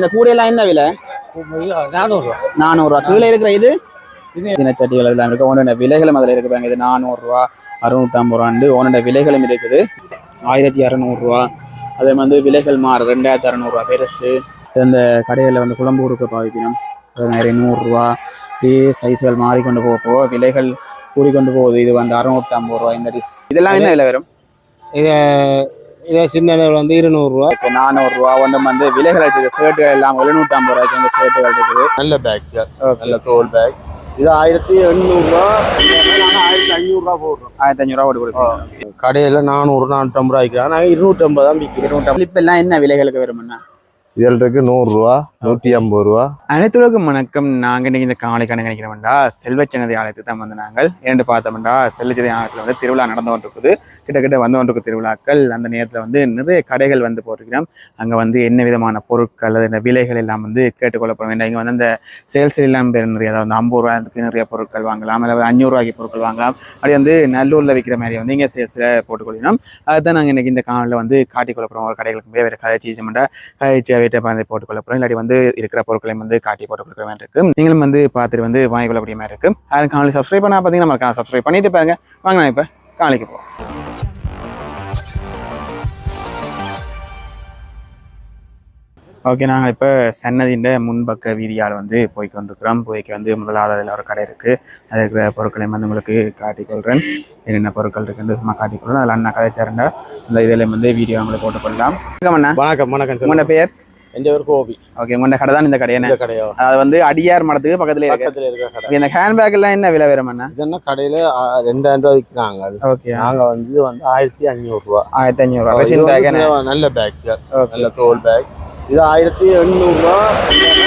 இந்த கூடையெல்லாம் என்ன விலை? நானூறுரூவா நானூறுரூவா கீழே இருக்கிற இது? தினச்சட்டிகள் எல்லாம் இருக்கு? ஒன்னோட விலைகளும் அதில் இருக்கு பாருங்க. இது நானூறுரூவா அறுநூற்றம்பது ரூபாண்டு ஒன்னோட விலைகளும் இருக்குது. ஆயிரத்தி இரநூறுவா அதே வந்து விலைகள் மாறும் ரெண்டாயிரத்தி அறநூறுவா பெருசு. இந்த கடைகளில் வந்து குழம்பு கொடுக்க பாவிக்கணும் அது நிறைய நூறுரூவா. அப்படியே சைஸ்கள் மாறிக்கொண்டு போக போக விலைகள் கூடிக்கொண்டு போகுது. இது வந்து அறுநூற்றம்பது ரூபா இந்த டிஷ் இதெல்லாம் என்ன விலை வரும்? இதை இதே சின்ன அளவில் வந்து இருநூறுவா. இப்போ நானூறுரூவா ஒன்று வந்து விலைகள் வச்சுருக்கு ஷர்ட்டுகள் எல்லாம் எழுநூற்றம்பது ரூபாய்க்கு இந்த ஷர்ட்டுகள் இருக்குது. நல்ல பேக் நல்ல தோல் பேக் இது ஆயிரத்தி எண்ணூறுரூவா ஆயிரத்தி ஐநூறுரூவா போடுறோம். ஆயிரத்தி அஞ்சூறுரூவா போட்டு கொடுப்போம் கடையில் நானூறு நானூற்றம்பது ரூபாய்க்கு. நாங்கள் இருநூற்றம்பது தான் விற்கிறோம். கிளிப் எல்லாம் என்ன விலைகளுக்கு வரும்னா இதில் இருக்கு நூறுரூவா. நூற்றி ஐம்பது ரூபா. அனைத்துலகம் வணக்கம். நாங்கள் இன்னைக்கு இந்த காலை கணக்கு நினைக்கிறோம்டா செல்வச்சனதி ஆலயத்துக்கு தான் வந்து நாங்கள் ஏன்னு பார்த்தோம்னா செல்வச்சனதி ஆலயத்தில் வந்து திருவிழா நடந்து கொண்டிருக்குது. கிட்டத்தட்ட வந்து கொண்டிருக்கு திருவிழாக்கள் அந்த நேரத்தில் வந்து நிறைய கடைகள் வந்து போட்டிருக்கிறோம். அங்கே வந்து என்ன விதமான பொருட்கள் அது இந்த விலைகள் எல்லாம் வந்து கேட்டுக்கொள்ளப்பட வேண்டும் இங்கே வந்து அந்த சேல்ஸ் எல்லாம் பேர் நிறைய அதாவது ஐம்பது ரூபாய்க்கு நிறைய பொருட்கள் வாங்கலாம் அல்லது அஞ்சூறுரூவாய்க்கு பொருட்கள் வாங்கலாம். அப்படி வந்து நல்லூரில் விற்கிற மாதிரி வந்து இங்கே சேல்ஸில் போட்டுக்கொள்ளணும் அதுதான் நாங்கள் இன்னைக்கு இந்த காலையில் வந்து காட்டிக்கொள்ள போகிறோம் ஒரு கடைகளுக்கு வேறு கதைச்சி சமண்டா கதைச்சி வீட்டை பார்த்து போட்டுக்கொள்ள போகிறோம் இல்லாட்டி வந்து இருக்கிற பொருட்களையும் வந்து காட்டி போட்டு கொடுக்குற மாதிரி இருக்கு. நீங்களும் வந்து பார்த்துட்டு வந்து வாங்கிக்கொள்ளக்கூடிய மாதிரி இருக்கு. அது காலையில் சப்ஸ்கிரைப் பண்ணா பார்த்தீங்கன்னா நம்ம சப்ஸ்கிரைப் பண்ணிட்டு பாருங்க. வாங்க நான் இப்போ காலைக்கு போவோம். ஓகே நாங்கள் இப்போ சன்னதியின் முன்பக்க வீதியால் வந்து போய் கொண்டிருக்கிறோம். போய்க்கு வந்து முதலாவது அதில் ஒரு கடை இருக்குது அதில் இருக்கிற பொருட்களையும் வந்து உங்களுக்கு காட்டிக்கொள்கிறேன் என்னென்ன பொருட்கள் இருக்குன்னு சும்மா காட்டிக்கொள்கிறேன் அதில் அண்ணா கதைச்சாருண்டா அந்த இதில் வந்து வீடியோ உங்களுக்கு போட்டுக்கொள்ளலாம் வணக்கம் வணக்கம் வணக்கம் உங்களோட பெயர்? என் பேர் கோபி. ஓகே உங்களோட கடை தான் இந்த கடை என்ன? இந்த கடையோ? அது வந்து அடியார் மடத்துக்கு பக்கத்துல இருக்கு. பக்கத்தில் இருக்க கடை. இந்த ஹேண்ட்பேக் எல்லாம் என்ன விலை இது என்ன கடையில் ரெண்டாயிரம் ரூபா விற்கிறாங்க ஓகே. நாங்கள் வந்து வந்து ஆயிரத்தி ஆயிரத்தி அஞ்சூறு இது ரெசின் பேக் வந்து நல்ல பேக் நல்ல தோல் பேக் இது ஆயிரத்தி எண்ணூறுரூவா.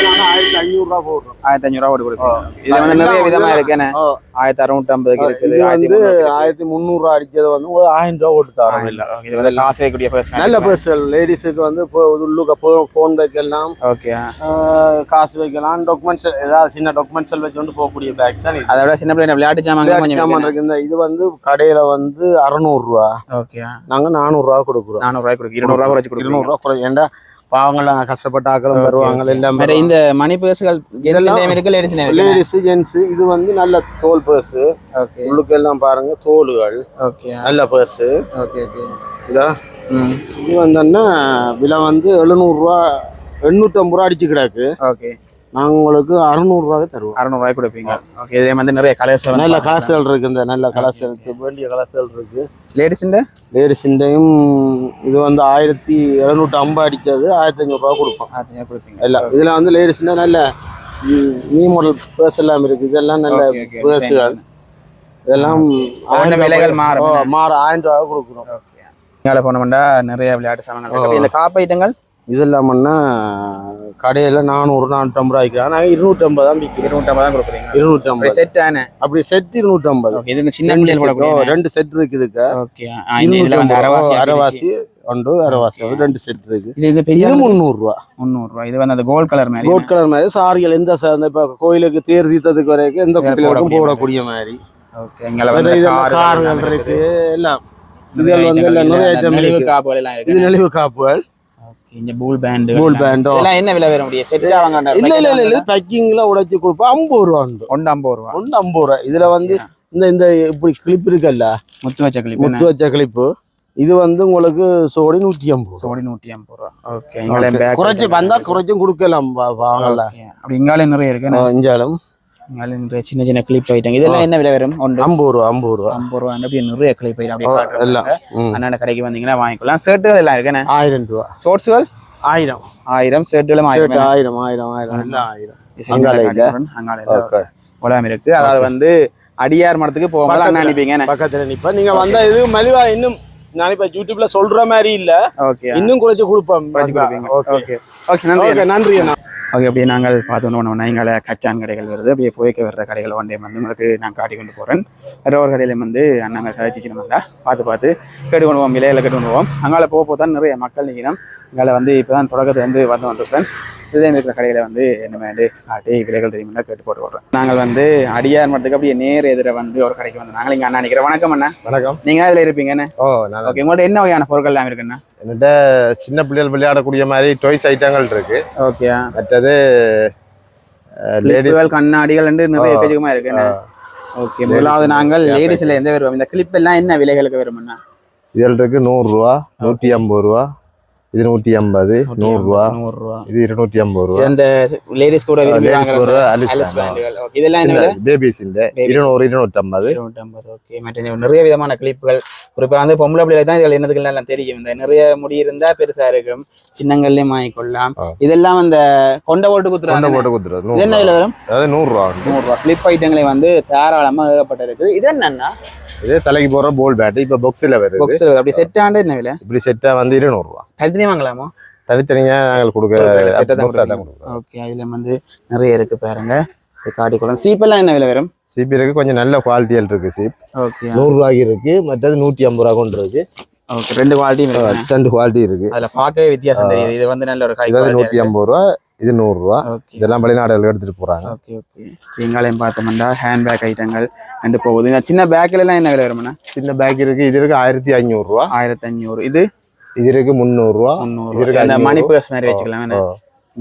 நாங்கள் ஆயிரத்தி ஐநூறுரூவா போடுறோம். ஆயிரத்தி அஞ்சூறு போட்டு கொடுப்போம் இதுல வந்து நிறைய விதமா இருக்கு என்ன ஓ. ஆயிரத்தி அறுநூற்றி ஐம்பதுக்கு இருக்குது இது வந்து. ஆயிரத்தி முந்நூறுரூவா அடிச்சது வந்து ஒரு ஆயிரம் ரூபா போட்டு தரோம். இல்லை Okay, இது வந்து காசு வைக்கக்கூடிய பர்சன் நல்ல லேடிஸுக்கு வந்து உள்ளுக்க ஃபோன் வைக்கலாம். ஓகே காசு வைக்கலாம். டாக்குமெண்ட்ஸ் ஏதாவது சின்ன டாக்குமெண்ட்ஸ் வச்சு கொண்டு போகக்கூடிய பேக் தான் இது. அதை விட சின்ன பிள்ளை விளையாட்டு கொஞ்சம் சாமான் இருக்கு இந்த இது வந்து கடையில வந்து அறநூறுரூவா. ஓகே நாங்க நானூறுரூவா கொடுக்குறோம். நானூறு ரூபாய் கொடுக்கு இருநூறு ரூபாய் குறைச்சு கொடுக்கணும் இருநூறுவா குறை ஏன்டா பாவங்கள்லாம் கஷ்டப்பட்ட ஆக்களும் வருவாங்க எல்லாம் இந்த மணி பர்ஸ்கள் லேடிஸ் ஜென்ஸ் இது வந்து நல்ல தோல் பர்ஸ் ஓகே உள்ளுக்கு எல்லாம் பாருங்க தோலுகள். ஓகே நல்ல பர்ஸ் ஓகே ஓகே இதா? இது வந்தோன்னா விலை வந்து எழுநூறுரூவா எண்ணூற்றம்பது ரூபா அடிச்சு கிடக்கு. ஓகே நாங்கள் உங்களுக்கு அறநூறுரூவாக்கு தருவோம். அறுநூறுவாய் கொடுப்பீங்க. ஓகே இதே வந்து நிறைய கலர்ஸ் நல்ல கலர்ஸ்கள் இருக்கு இந்த நல்ல கலர்ஸ்கள் வேண்டிய கலர்ஸ்கள் இருக்கு. லேடிஸ்ண்ட லேடிஸின்டையும் இது வந்து ஆயிரத்தி எழுநூற்றி ஐம்பது அடித்தது ஆயிரத்தி ஐநூறுரூவா கொடுப்போம். ஆ கொடுப்பீங்க. எல்லாம் இதில் வந்து லேடிஸ்னா நல்ல நியூ மாடல் பேர்ஸ் எல்லாம் இருக்குது இதெல்லாம் நல்ல. பேர்ஸுகள் இதெல்லாம் விலைகள் மாறும். ஓ, மாற ஆயிரம் ரூபா கொடுக்குறோம். இங்கால போனோம்னா நிறைய விளையாட்டு சாமான்கள் இந்த காப்பு ஐட்டங்கள்? இது இல்லாமன்னா கடையில் நானூறு நானூற்றம்பது ரூபா விற்கிறாங்க நாங்கள் இருநூற்றம்பது தான் விற்கிறோம் இருநூற்றம்பது தான் கொடுக்குறீங்க. இருநூற்றம்பது செட் தானே? அப்படி செட் இருநூற்றம்பது ஓகே இது இந்த சின்ன பிள்ளைகள் ரெண்டு செட் இருக்குதுக்கு ஓகே அரவாசி அரவாசி ஒன்று அரவாசி ரெண்டு செட் இருக்கு இது இது பெரிய முந்நூறுரூவா முந்நூறு ரூபாய் இது வந்து அந்த கோல்ட் கலர் மாதிரி கோட் கலர் மாதிரி. சாரிகள் எந்த இப்போ கோயிலுக்கு தேர் தீர்த்தத்துக்கு வரைக்கும் எந்த குட்டிகளுக்கும் போடக்கூடிய மாதிரி. ஓகே கார்கள் இருக்கு எல்லாம் இதுல வந்து நிறைய ஐட்டம் நெளிவு. காப்புகள் எல்லாம் இருக்கு நெளிவு காப்புகள் இந்த பூல் பேண்ட் பூல் பேண்டோ இதெல்லாம் என்ன விலை வர முடியும்? செட் வாங்க இல்ல இல்ல இல்ல பேக்கிங்ல உடைச்சு கொடுப்போம். ஐம்பது ரூபா உண்டு. ஒன்று ஐம்பது ரூபா. ஒன்று ஐம்பது ரூபா. இதுல வந்து இந்த இந்த இப்படி கிளிப் இருக்குல்ல? முத்து வச்ச கிளிப் முத்து வச்ச கிளிப்பு இது வந்து உங்களுக்கு சோடி நூற்றி ஐம்பது சோடி நூற்றி ஐம்பது ரூபா. ஓகே குறைச்சு வந்தா குறைச்சும் கொடுக்கலாம். வாங்கல அப்படி இங்காலே நிறைய இருக்கு. இஞ்சாலும் இங்காலே நிறைய சின்ன சின்ன கிளிப் ஐட்டம் இதெல்லாம் என்ன விலை வரும்? ஒன்று. ஐம்பது ரூபா ஐம்பது ரூபா. ஐம்பது ரூபா. அப்படியே நிறைய கிளிப் ஐட்டம் அப்படியே எல்லாம். அண்ணாண்ட கடைக்கு வந்தீங்கன்னா வாங்கிக்கலாம். ஷர்ட்டுகள் எல்லாம் இருக்குண்ணே. ஆயிரம் ரூபா. ஷோர்ட்ஸுகள் ஆயிரம். ஆயிரம். ஷர்ட்டுகளும் ஷர்ட் ஆயிரம் ஆயிரம் ஆயிரம். ஆயிரம் எல்லாம் ஆயிரம். உலகம் இருக்கு. அதாவது வந்து அடியார் மடத்துக்கு போகும்போது அண்ணா அனுப்பிங்க பக்கத்துல நிப்ப. நீங்க வந்தா இது மலிவா இன்னும் நான் இப்ப யூடியூப்ல சொல்ற மாதிரி இல்ல. இன்னும் குறைச்சு கொடுப்போம். ஓகே. ஓகே. நன்றி நன்றி ஓகே அப்படியே நாங்கள் பார்த்து ஒன்று ஒன்று எங்களை கச்சான் கடைகள் வருது. அப்படியே போய்க்க வர்ற கடைகள் ஒன் டைம் வந்து உங்களுக்கு நான் காட்டி கொண்டு போகிறேன் வேறு ஒரு கடையில் வந்து அண்ணாங்க கதைச்சிச்சினோம்டா பார்த்து பார்த்து கேட்டு கொண்டு போவோம் விலையில கேட்டு கொண்டு போவோம். அங்கால போக போக தான் நிறைய மக்கள் நிற்கணும் எங்களை வந்து இப்போ தான் தொடக்கத்துலேருந்து வந்து வந்திருக்கிறேன் இதுலேயும் இருக்கிற கடையில் வந்து என்ன வேண்டு காட்டி விலைகள் தெரியுமா? கேட்டு போட்டு போடுறோம் நாங்கள் வந்து அடியார் மரத்துக்கு அப்படியே நேர் எதிர வந்து ஒரு கடைக்கு வந்து நாங்கள் இங்கே அண்ணா நினைக்கிறேன் வணக்கம் அண்ணா. வணக்கம். நீங்கள் அதில் இருப்பீங்கண்ணே ஓ ஓகே உங்கள்ட்ட என்ன வகையான பொருட்கள் எல்லாம் இருக்குண்ணா? என்கிட்ட சின்ன பிள்ளைகள் விளையாடக்கூடிய மாதிரி டாய்ஸ் ஐட்டங்கள் இருக்கு. ஓகே. மற்றது லேடிஸ் லேடிஸ்கள் கண்ணாடிகள் நிறைய எக்கச்சக்கமாக இருக்குண்ணே? ஓகே முதலாவது நாங்கள் லேடிஸில் எந்த வருவோம்? இந்த கிளிப் எல்லாம் என்ன விலைகளுக்கு வரும்ண்ணா? இதில் இருக்கு நூறுரூவா நூற்றி ஐம்பது ரூபா. இது நூற்றி ஐம்பது நூறுரூவா. நூறுரூவா. இது இருநூற்றி ஐம்பது ரூபா. இந்த லேடிஸ் கூட இதெல்லாம் விலை பேபிஸின் இருநூறு இருநூற்றம்பது இருநூற்றம்பது ஓகே மற்ற நிறைய விதமான கிளிப்புகள் குறிப்பாக வந்து பொம்பளை பிள்ளைகள் தான் இதுகள் என்னதுக்கு எல்லாம் தெரியும். இந்த நிறைய முடி இருந்தா பெருசா இருக்கும். சின்னங்கள்லயும் வாங்கிக்கொள்ளலாம். இதெல்லாம் அந்த கொண்ட போட்டு கொண்ட குத்துறாங்க போட்டு இது என்ன விலை வரும்? அதாவது நூறுரூவா. நூறுரூவா. கிளிப் ஐட்டங்களே வந்து தாராளமா ஏகப்பட்ட இருக்குது. இது என்னன்னா இதே தலைக்கு போடுற போல் பேட் இப்போ பாக்ஸில் வருது. பாக்ஸ் அப்படி செட் ஆண்டு என்ன விலை? இப்படி செட்டாக வந்து இருநூறுவா. தனித்தனி வாங்கலாமா? தனித்தனியாக நாங்கள் கொடுக்குற ஓகே அதுல வந்து நிறைய இருக்கு பாருங்க. காட்டிக்கொள்ளலாம் சீப்பெல்லாம் என்ன விலை வரும்? சிபி இருக்கு கொஞ்சம் நல்ல குவாலிட்டியில் இருக்கு சீப் ஓகே நூறுரூவாய்க்கு இருக்கு மற்றது நூற்றி ஐம்பது ரூபா கொண்டு இருக்கு. ஓகே ரெண்டு குவாலிட்டியும் இருக்கு. ரெண்டு குவாலிட்டி இருக்கு. அதுல பார்க்கவே வித்தியாசம் தெரியுது. இது வந்து நல்ல ஒரு வந்து நூற்றி ஐம்பது ரூபா. இது நூறுரூவா. இதெல்லாம் வெளிநாடுகள் எடுத்துட்டு போறாங்க. Okay okay. எங்களையும் பார்த்தோம்னா ஹேண்ட் பேக் ஐட்டங்கள் ரெண்டு போகுது. சின்ன பேக்கில் எல்லாம் என்ன விலை வருமாண்ணா? சின்ன பேக் இருக்கு. இது இருக்கு ஆயிரத்தி ஐநூறுரூவா. ஆயிரத்தி அஞ்சூறு இது? இது இருக்கு முந்நூறுரூவா. முந்நூறு அந்த. மணி பர்ஸ் மாதிரி வச்சுக்கலாம்?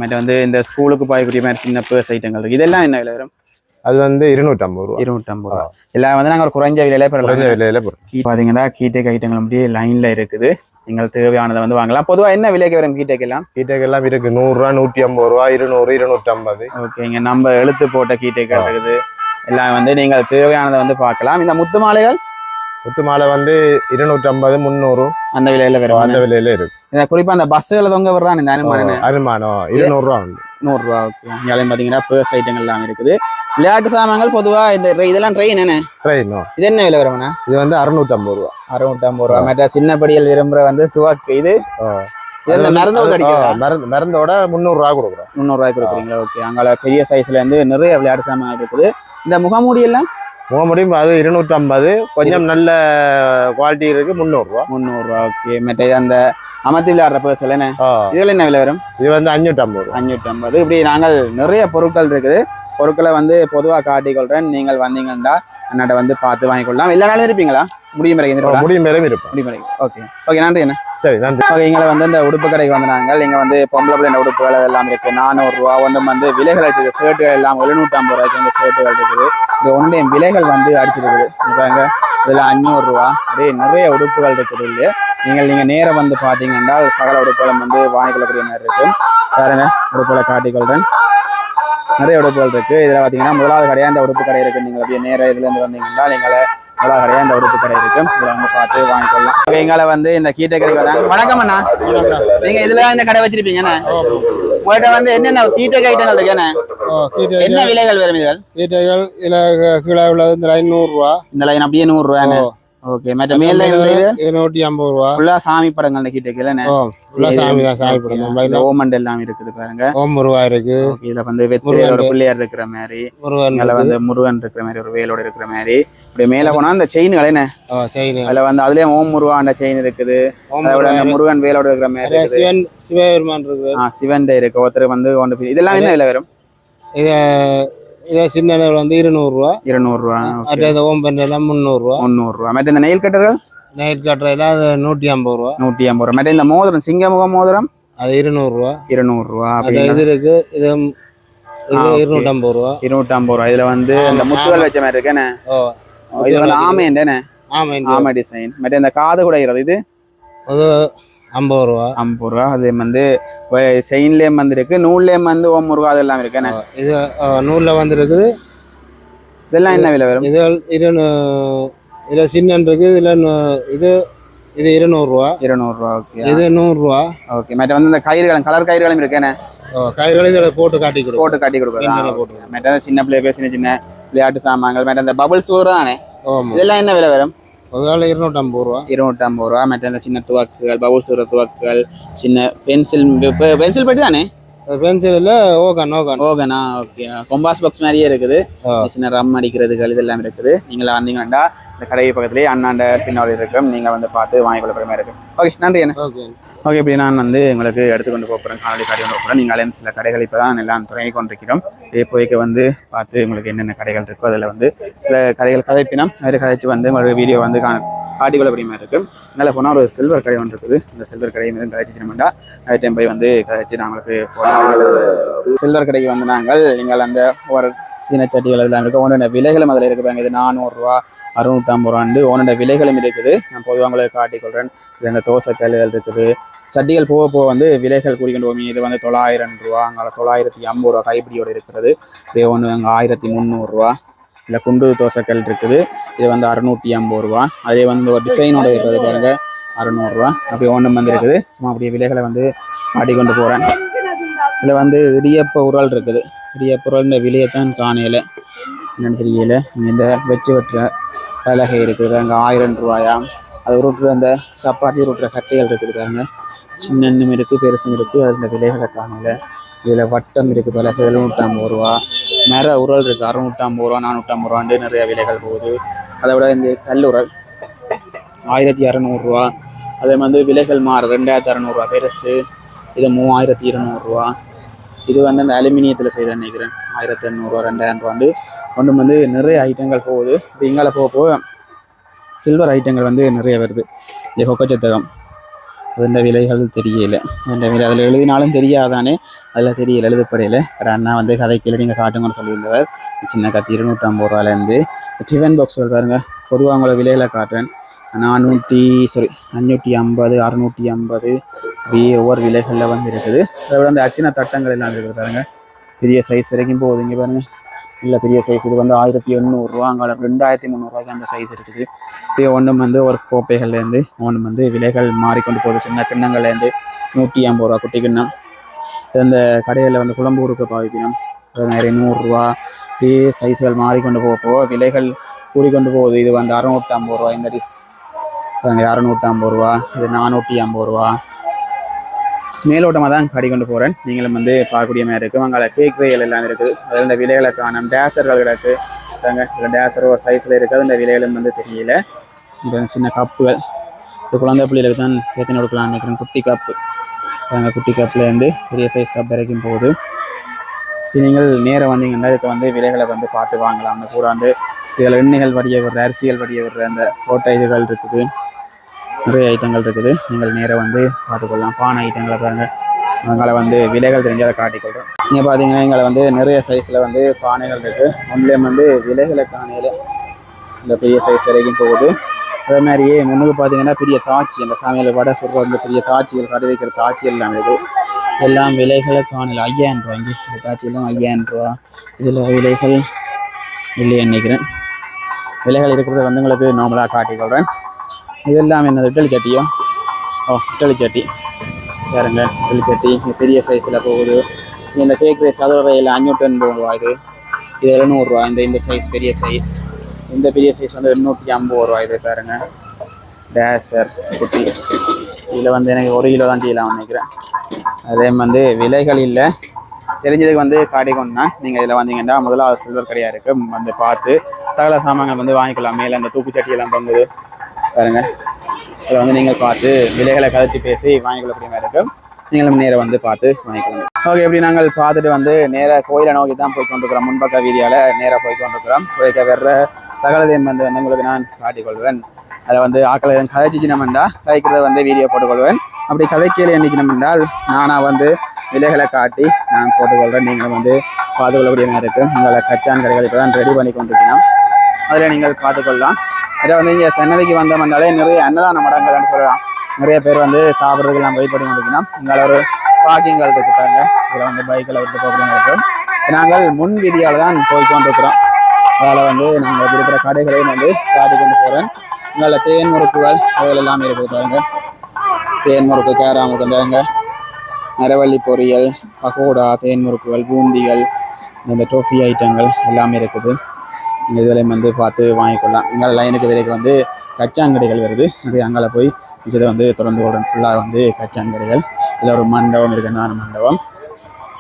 மற்ற வந்து இந்த ஸ்கூலுக்கு பாயக்கூடிய மாதிரி சின்ன பர்ஸ் ஐட்டங்கள் இருக்கு. இதெல்லாம் என்ன விலை வரும்? அது வந்து இருநூற்றம்பது ரூபா. இருநூற்றம்பது ரூபா. எல்லாம் வந்து நாங்கள் ஒரு குறைஞ்ச விலையில குறைஞ்ச விலையில பார்த்தீங்கன்னா கீட்டேக் ஐட்டங்கள் அப்படியே லைன்ல இருக்குது. எங்களுக்கு தேவையானதை வந்து வாங்கலாம். பொதுவாக என்ன விலைக்கு வரும் கீட்டேக் எல்லாம் கீட்டக்கு எல்லாம் இருக்கு. நூறுரூவா நூற்றி ஐம்பது ரூபா இருநூறு இருநூற்றம்பது. ஓகே இங்க நம்ம எழுத்து போட்ட கீட்டேக் இருக்குது. எல்லாம் வந்து நீங்கள் தேவையானதை வந்து பார்க்கலாம். இந்த முத்து மாலைகள்? முத்து மாலை வந்து இருநூற்றம்பது முந்நூறு. அந்த விலையில வரும். அந்த விலையில இருக்கு. இந்த குறிப்பா அந்த பஸ்ஸுகளை தொங்க விடுறான் இந்த அனுமானம். அனுமானம் இருநூறுவா உண்டு. நூறுரூவா ஓகே இங்கேயும் பார்த்தீங்கன்னா பேர்ஸ் ஐட்டங்கள் எல்லாம் இருக்குது. விளையாட்டு சாமான்கள் பொதுவாக இந்த இதெல்லாம் ட்ரெயின் என்ன? ட்ரெயினோ இது என்ன விலை வரும்ண்ணா? இது வந்து அறுநூற்றம்பது ரூபா. அறுநூற்றம்பது ரூபா. மற்ற சின்ன படிகள் விரும்புகிற வந்து துவக்கு இது. மருந்தோட முந்நூறுரூவா கொடுக்குறோம். முந்நூறுரூவாய்க்கு கொடுக்குறீங்களா? ஓகே. அங்கே பெரிய சைஸ்ல இருந்து நிறைய விளையாட்டு சாமான்கள் இருக்குது. இந்த முகமூடி எல்லாம் முகமுடியும் அது இருநூற்றம்பது. கொஞ்சம் நல்ல குவாலிட்டி இருக்கு முந்நூறுரூவா முந்நூறுரூவா ஓகே மற்ற அந்த அமர்த்தி விளையாடுற பேர்ஸ் என்ன? இதில் என்ன விலை வரும்? இது வந்து அஞ்சூற்றம்பது. ரூபா அஞ்சூற்றி ஐம்பது இப்படி நாங்கள் நிறைய பொருட்கள் இருக்குது. பொருட்களை வந்து பொதுவாக காட்டிக்கொள்கிறேன் நீங்கள் வந்தீங்கன்னா அண்ணாட்ட வந்து பார்த்து வாங்கிக்கொள்ளலாம். எல்லா நாளும் இருப்பீங்களா? முடியும் வரைக்கும்? முடியும் மேலும் இருப்போம் முடியும் வரைக்கும் ஓகே ஓகே நன்றி அண்ணா. சரி நன்றி. ஓகே எங்களை வந்து இந்த உடுப்பு கடைக்கு வந்து நாங்கள் இங்கே வந்து பொம்பளை பிள்ளை உடுப்புகள் அதெல்லாம் இருக்குது நானூறுரூவா ஒன்றும் வந்து விலைகள் அடிச்சிருக்கு. ஷர்ட்டுகள் எல்லாம் எழுநூற்றம்பது ரூபாய்க்கு வந்து ஷர்ட்டுகள் இருக்குது. இது ஒன்றையும் விலைகள் வந்து அடிச்சிருக்குது. இங்க பாருங்க இதில் அஞ்சூறுரூவா. அப்படியே நிறைய உடுப்புகள் இருக்குது இல்லையா நீங்கள் நீங்கள் நேரா வந்து பார்த்தீங்கன்னா சகல உடுப்புகளும் வந்து வாங்கிக்கொள்ளக்கூடிய மாதிரி இருக்கும் பாருங்க உடுப்புகளை காட்டிக்கொள்கிறேன் நிறைய உடுப்புகள் இருக்கு. இதில் பார்த்தீங்கன்னா முதலாவது கடையாக இந்த உடுப்பு கடை இருக்கு. நீங்கள் அப்படியே நேர இதுலேருந்து வந்தீங்கன்னா நீங்கள் முதலாவது கடையாக இந்த உடுப்பு கடை இருக்கு. இதில் வந்து பார்த்து வாங்கிக்கொள்ளலாம் எங்களை வந்து இந்த கீட்டை கடைக்கு வராங்க வணக்கம் அண்ணா. நீங்க இதுல இந்த கடை வச்சிருப்பீங்கண்ணே உங்கள்கிட்ட வந்து என்னென்ன கீட்டை ஐட்டங்கள் இருக்குண்ணே என்ன விலைகள் வரும் இதுகள்? கீட்டைகள் இதில் கீழே உள்ளது இந்த ஐநூறுரூவா இந்த லைன் அப்படியே நூறு ரூபாண்ணே ஓகே மற்ற மேல இந்த இது? இது நூற்றி ஐம்பது ரூபா. ஃபுல்லா சாமி படங்கள் இந்த கீட்டைக்கு இல்லைண்ணே ஓ ஃபுல்லாக சாமி தான் சாமி படம். ஓமண்ட் எல்லாம் இருக்குது பாருங்க. ஓம் ரூபா இருக்கு. இதுல வந்து வெத்திரையில ஒரு பிள்ளையார் இருக்கிற மாதிரி. முருகன் வந்து முருகன் இருக்கிற மாதிரி ஒரு வேலோட இருக்கிற மாதிரி. இப்படி மேல போனா அந்த செயின்கள் என்ன? ஓ செயின் அதுல வந்து அதுலயும் ஓம் முருகாண்ட செயின் இருக்குது. அதோட அந்த முருகன் வேலோட இருக்கிற மாதிரி சிவன் சிவபெருமான் இருக்குது. ஆ சிவன் இருக்கு. ஒருத்தர் வந்து இதெல்லாம் என்ன விலை வரும்? இது இதை சின்ன நெல் வந்து இருநூறுவா. இருநூறுவா மற்ற இந்த ஓம் பெண்டெல்லாம் முந்நூறுரூவா முந்நூறுரூவா மற்ற இந்த நெயில் கட்டர்கள் நைட் கட்டுறையில் அது நூற்றி ஐம்பது ரூபா. நூற்றி ஐம்பது ரூபா. மற்ற இந்த மோதிரம் சிங்கமுக மோதிரம்? அது இருநூறுவா. இருநூறுவா. இது இருக்கு இது. இருநூற்றம்பது ரூபா. இருநூற்றம்பது ரூபா. இதுல வந்து ஆமா, இந்த முத்துகள் வச்ச மாதிரி இருக்கேனே ஓ இது வந்து ஆமை இந்த ஆமை டிசைன் மற்ற இந்த காது குடைகிறது இது? அது ஐம்பது ரூபா. ஐம்பது ரூபா. அது வந்து செயின்லேயும் வந்து இருக்கு நூல்லேயும் வந்து ஓம் முருகா அதெல்லாம் இருக்கேனே இது நூலில் வந்துருக்குது. இதெல்லாம் என்ன விலை வரும்? இது இரு இதில் சின்ன இருக்குது இதில் இது இது இருநூறுவா இருநூறுவா ஓகே. இது நூறுரூவா ஓகே மற்ற வந்து இந்த கயிறுகளும் கலர் கயிறுகளும் இருக்கேனே கயிறுகளை இதில் போட்டு காட்டி கொடுக்கும் போட்டு காட்டி எண்ணெயில போட்டு. மற்ற சின்ன பிள்ளைய சின்ன சின்ன விளையாட்டு சாமான்கள் மற்ற இந்த பபுள்ஸ் தானே? ஆமாம் இதெல்லாம் என்ன விலை வரும்? முதல்ல இருநூற்றம்பது ரூபா. இருநூற்றம்பது ரூபா மற்ற இந்த சின்ன துவக்குகள் பபுள்ஸ் உள்ள துவக்குகள் சின்ன பென்சில் பென்சில் பெட்டி தானே? அது பென்சிலில் ஓகன் ஓகன். ஓகேண்ணா ஓகே. கொம்பாஸ் பாக்ஸ் மாதிரியே இருக்குது. சின்ன ரம் அடிக்கிறதுகள் இதெல்லாம் இருக்குது. நீங்களா வந்தீங்கன்னா இந்த கடை பக்கத்துலேயே அண்ணாண்ட சின்ன ஒரு இருக்கும். நீங்கள் வந்து பார்த்து வாங்கிக்கொள்ள மாதிரி இருக்கும் ஓகே நன்றி என்ன ஓகே ஓகே இப்படி நான் வந்து உங்களுக்கு எடுத்துக்கொண்டு போகிறேன் காணொலி காட்டி கொண்டு போகிறேன் நீங்களும் சில கடைகள் இப்போ தான் எல்லாம் தொடங்கி கொண்டிருக்கிறோம். இப்போதைக்கு வந்து பார்த்து உங்களுக்கு என்னென்ன கடைகள் இருக்கோ அதில் வந்து சில கடைகள் கதைப்பினம் வேறு கதைச்சு வந்து உங்களுக்கு வீடியோ வந்து கா காட்டிக்கொள்ள மாதிரி இருக்கும் அதனால் போனால் ஒரு சில்வர் கடை ஒன்று இருக்குது. இந்த சில்வர் கடையை மீது கதைச்சிட்டோம்னா நைட் டைம் போய் வந்து கதைச்சு நாங்களுக்கு சில்வர் கடைக்கு வந்து நாங்கள் நீங்கள் அந்த ஒரு சீன சட்டிகள் எல்லாம் இருக்குது ஒன்னோட விலைகளும் அதில் இருக்கு பாருங்க. இது நானூறுரூவா அறுநூற்றம்பது ரூபாண்டு ஒன்னோட விலைகளும் இருக்குது. நான் பொதுவாக உங்களுக்கு காட்டிக்கொள்கிறேன் இது இந்த தோசைக்கல்லுகள் இருக்குது. சட்டிகள் போக போக வந்து விலைகள் கூறிக்கொண்டு இது வந்து தொள்ளாயிரம் ரூபா அங்கே தொள்ளாயிரத்தி ஐம்பது ரூபா கைப்பிடியோடு இருக்கிறது இதே ஒன்று அங்கே ஆயிரத்தி முந்நூறுரூவா. இல்லை குண்டு தோசைக்கல் இருக்குது. இது வந்து அறுநூற்றி ஐம்பது ரூபா. அதே வந்து ஒரு டிசைனோட இருக்கிறது பாருங்கள் அறுநூறுவா அப்படி ஒன்று வந்து இருக்குது. சும்மா அப்படியே விலைகளை வந்து காட்டிக்கொண்டு போகிறேன் இதில் வந்து இடியப்ப உரல் இருக்குது. இடியப்ப உரல்ன்ற விலையைத்தான் காணையில் என்னென்னு தெரியல. இங்கே இந்த வச்சு வெட்டுற பலகை இருக்குது அங்கே ஆயிரம் ரூபாயாம் அது உருட்டுற அந்த சப்பாத்தி உருட்டுற கட்டைகள் இருக்குது பாருங்க. சின்னன்னும் இருக்குது பெருசும் இருக்குது அதில் விலைகளை காணையில் இதில் வட்டம் இருக்குது பலகை எழுநூற்றம்பது ரூபா. மர உரல் இருக்குது அறுநூற்றம்பது ரூபா நானூற்றம்பது ரூபான்ட்டு நிறைய விலைகள் போகுது. அதை விட இந்த கல்லுரல் ஆயிரத்தி இரநூறுவா அதே மாதிரி விலைகள் மாறு ரெண்டாயிரத்தி அறநூறுவா பெருசு. இது மூவாயிரத்தி இருநூறுவா இது வந்து அந்த அலுமினியத்தில் செய்த நினைக்கிறேன் ஆயிரத்தி எண்ணூறுவா ரெண்டாயிரம் ரூபாண்டு ஒன்று வந்து நிறைய ஐட்டங்கள் போகுது. இப்போ இங்கால போக போக சில்வர் ஐட்டங்கள் வந்து நிறைய வருது. இந்த கொக்கச்சத்தகம் அதன் விலைகள் தெரியல. அந்த விலை அதில் எழுதினாலும் தெரியாதானே? அதில் தெரியல எழுதப்படையில கடை அண்ணா வந்து கதைக்கில் நீங்கள் காட்டுங்கன்னு சொல்லியிருந்தவர். சின்ன கத்தி இருநூற்றம்பது ரூபாலேருந்து டிஃபன் பாக்ஸ்கள் பாருங்கள் பொதுவாக உங்களை விலைகளை காட்டுறேன். நானூற்றி சாரி அஞ்சூற்றி ஐம்பது அறுநூற்றி ஐம்பது இப்படி ஒவ்வொரு விலைகளில் வந்து இருக்குது அதை விட அந்த அச்சின தட்டங்கள் எல்லாம் இருக்குது பாருங்க. பெரிய சைஸ் வரைக்கும் போகுது இங்கே பாருங்கள் இல்லை பெரிய சைஸ் இது வந்து ஆயிரத்தி எண்ணூறுரூவா அங்கே ரெண்டாயிரத்தி முந்நூறுரூவாய்க்கு அந்த சைஸ் இருக்குது. இப்போ ஒன்றும் வந்து ஒரு கோப்பைகள்லேருந்து ஒன்றும் வந்து விலைகள் மாறிக்கொண்டு போகுது. சின்ன கிண்ணங்கள்லேருந்து நூற்றி ஐம்பது ரூபா குட்டி கிண்ணம். இது அந்த கடையில் வந்து குழம்பு கொடுக்க பாவிக்கணும் அது மாதிரி நூறுரூவா இப்படியே சைஸ்கள் மாறிக்கொண்டு போக போக விலைகள் கூடிக்கொண்டு போகுது. இது வந்து அறுநூற்றி ஐம்பது ரூபா இந்த டிஷ் அறுநூற்றி ஐம்பது ரூபா இது நானூற்றி ஐம்பது ரூபா. மேலோட்டமாக தான் காடி கொண்டு போகிறேன் நீங்களும் வந்து பார்க்கக்கூடிய மாதிரி இருக்குது அங்கே கேக் ரயில் எல்லாம் இருக்குது. அதில் இந்த விலைகளை காணும் டேசர்கள் கிடக்கு. இருக்காங்க இதில் டேசர் ஒரு சைஸில் இருக்குது இந்த விலைகளும் வந்து தெரியல. இப்போ சின்ன கப்புகள் இது குழந்தை பிள்ளைகளுக்கு தான் ஏற்றின கொடுக்கலாம்னு நினைக்கிறேன். குட்டி கப்பு பாருங்க குட்டி கப்புலேருந்து பெரிய சைஸ் கப் வரைக்கும் போகுது. நீங்கள் நேரம் வந்தீங்கன்னா இதுக்கு வந்து விலைகளை வந்து பார்த்து வாங்கலாம். அந்த கூட வந்து இதில் எண்ணெய்கள் வடிய விடுற அரிசிகள் வடிய விடுற அந்த கோட்டை இதுகள் இருக்குது. நிறைய ஐட்டங்கள் இருக்குது. நீங்கள் நேராக வந்து பார்த்துக்கொள்ளலாம். பானை ஐட்டங்களை பாருங்கள். அதனால் வந்து விலைகள் தெரிஞ்சு அதை காட்டிக்கொள்கிறோம். நீங்கள் பார்த்தீங்கன்னா எங்களை வந்து நிறைய சைஸில் வந்து பானைகள் இருக்குது. ஒன்றுலேயும் வந்து விலைகளை காணையில் இந்த பெரிய சைஸ் வரைக்கும் போகுது. அதே மாதிரியே முன்னுக்கு பார்த்தீங்கன்னா பெரிய தாட்சி அந்த சாமியில் வடை சொல்கிற அந்த பெரிய தாட்சிகள் கடை வைக்கிற தாச்சி எல்லாம் இருக்குது. எல்லாம் விலைகளை காணல. ஐயாயிரம் ரூபா இங்கே இந்த தாட்சியெல்லாம் ஐயாயிரம் ரூபா. இதில் விலைகள் இல்லைன்னு நினைக்கிறேன். விலைகள் இருக்கிறத வந்து உங்களுக்கு நார்மலாக காட்டிக்கொள்கிறேன் இதெல்லாம் என்னது? இட்டலி சட்டியோ? ஓ இட்டலி சட்டி. பாருங்க இட்டலி சட்டி. பெரிய சைஸில் போகுது. இந்த கேக் ரைஸ் அதோட ரயில் அஞ்சூற்றி எண்பது ரூபா இது. இது எழுநூறுரூவா இந்த இந்த சைஸ் பெரிய சைஸ் இந்த பெரிய சைஸ் வந்து எண்ணூற்றி ஐம்பது ரூபா இது பாருங்க. டேசர் குட்டி. இதில் வந்து எனக்கு ஒரு கிலோ தான் செய்யலாம் நினைக்கிறேன். அதே வந்து விலைகள் இல்லை. தெரிஞ்சதுக்கு வந்து காட்டி கொண்டான். நீங்கள் இதில் வந்தீங்கன்னா முதலாவது சில்வர் கடையாக இருக்குது வந்து பார்த்து சகல சாமான்கள் வந்து வாங்கிக்கலாம். மேலே அந்த தூக்குச்சட்டியெல்லாம் தொங்குது. பாருங்க. இதில் வந்து நீங்கள் பார்த்து விலைகளை கதைச்சி பேசி வாங்கிக்கொள்ளக்கூடிய மாதிரி இருக்கும் நீங்களும் நேராக வந்து பார்த்து வாங்கிக்கலாம் ஓகே இப்படி நாங்கள் பார்த்துட்டு வந்து நேராக கோயிலை நோக்கி தான் போய் கொண்டிருக்கிறோம். முன்பக்க வீதியால் நேராக போய் கொண்டிருக்கிறோம். போய்க்க வர்ற சகலதையும் வந்து வந்து உங்களுக்கு நான் காட்டிக்கொள்வேன். அதில் வந்து ஆக்களை எதுவும் கதைச்சிச்சினமெண்டா கதைக்கிறத வந்து வீடியோ போட்டுக்கொள்வேன். அப்படி கதைக்கையில் என்னைக்கணும் என்றால் நானாக வந்து விலைகளை காட்டி நான் போட்டுக்கொள்கிறேன் நீங்களும் வந்து பார்த்துக்கொள்ளக்கூடிய மாதிரி இருக்கும் உங்களை கச்சான் கடைகள் இப்போ தான் ரெடி பண்ணி கொண்டிருக்கிறோம். அதில் நீங்கள் பார்த்துக்கொள்ளலாம். இதை வந்து இங்கே சென்னைக்கு வந்தோம்னாலே நிறைய அன்னதான மடங்கள்னு சொல்லலாம். நிறைய பேர் வந்து சாப்பிட்றதுக்கு நான் வெயிட் பண்ணி கொண்டிருக்கணும் இங்கே ஒரு பார்க்கிங்கள் இருக்குதாங்க இதில் வந்து பைக்கில் விட்டு போகிறோம் இருக்குது நாங்கள் முன் வீதியால் தான் போய்கொண்டிருக்கிறோம் அதில் வந்து நாங்கள் இருக்கிற கடைகளையும் வந்து காட்டி கொண்டு போகிறேன் இங்கே தேன் முறுக்குகள் அதுகள் எல்லாமே இருக்குது பாருங்கள் தேன் முறுக்கு கேராமுக்கு இந்தாங்க நரவள்ளி பொரியல் பகோடா தேன் முறுக்குகள் பூந்திகள் இந்த டோஃபி ஐட்டங்கள் எல்லாமே இருக்குது. நீங்கள் இதில் வந்து பார்த்து வாங்கிக்கொள்ளலாம். இங்கே லைனுக்கு விலைக்கு வந்து கச்சான் கடைகள் வருது. அப்படியே அங்கே போய் இதை வந்து திறந்து விடுறேன் ஃபுல்லாக வந்து கச்சான் கடைகள் இதில் ஒரு மண்டபம் இருக்குது மண்டபம்.